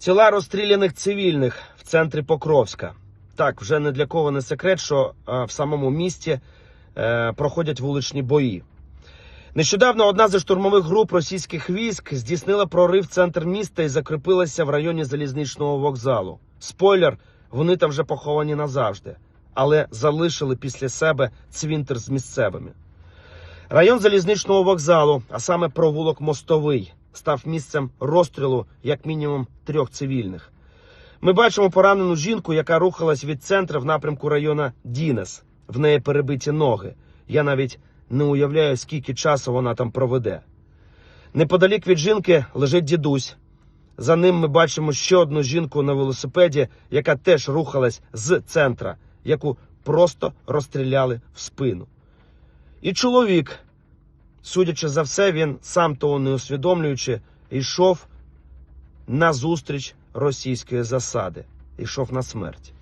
Тіла розстріляних цивільних в центрі Покровська. Так, вже не для кого не секрет, що е, в самому місті е, проходять вуличні бої. Нещодавно одна зі штурмових груп російських військ здійснила прорив в центр міста і закріпилася в районі залізничного вокзалу. Спойлер, вони там вже поховані назавжди, але залишили після себе цвинтар з місцевими. Район залізничного вокзалу, а саме провулок Мостовий, став місцем розстрілу як мінімум трьох цивільних. Ми бачимо поранену жінку, яка рухалась від центру в напрямку району Дінес. В неї перебиті ноги. Я навіть не уявляю, скільки часу вона там проведе. Неподалік від жінки лежить дідусь. За ним ми бачимо ще одну жінку на велосипеді, яка теж рухалась з центра, яку просто розстріляли в спину. І чоловік, судячи за все, він сам того не усвідомлюючи, йшов на зустріч російської засади, йшов на смерть.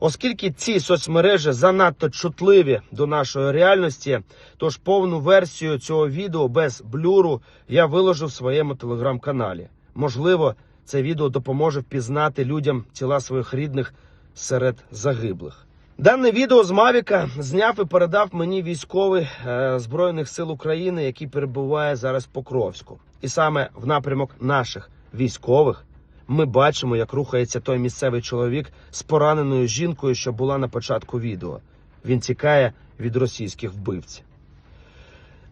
Оскільки ці соцмережі занадто чутливі до нашої реальності, тож повну версію цього відео без блюру я виложу в своєму телеграм-каналі. Можливо, це відео допоможе впізнати людям тіла своїх рідних серед загиблих. Дане відео з Мавіка зняв і передав мені військовий е, Збройних сил України, який перебуває зараз в Покровську. І саме в напрямок наших військових ми бачимо, як рухається той місцевий чоловік з пораненою жінкою, що була на початку відео. Він тікає від російських вбивців.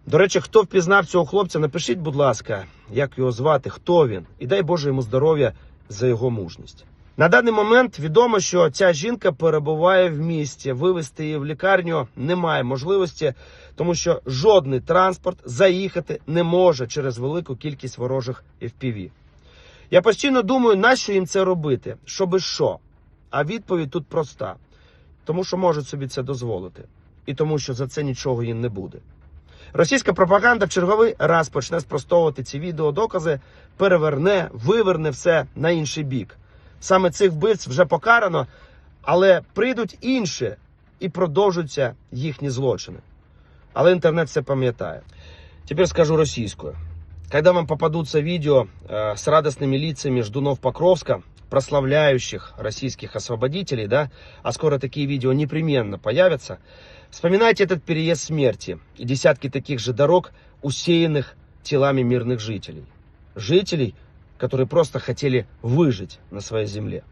До речі, хто впізнав цього хлопця, напишіть, будь ласка, як його звати, хто він, і дай Боже йому здоров'я за його мужність. На даний момент відомо, що ця жінка перебуває в місті. Вивезти її в лікарню немає можливості, тому що жодний транспорт заїхати не може через велику кількість ворожих FPV. Я постійно думаю, нащо їм це робити? Щоби що? А відповідь тут проста: тому що можуть собі це дозволити, і тому, що за це нічого їм не буде. Російська пропаганда в черговий раз почне спростовувати ці відеодокази, переверне, виверне все на інший бік. Саме цих вбивць вже покарано, але прийдуть інші і продовжуються їхні злочини. Але інтернет все пам'ятає. Теперь скажу российскую. Когда вам попадутся видео э, с радостными лицами ждунов Покровска, прославляющих российских освободителей, да, а скоро такие видео непременно появятся, вспоминайте этот переезд смерти и десятки таких же дорог, усеянных телами мирных жителей. Жителей, которые просто хотели выжить на своей земле.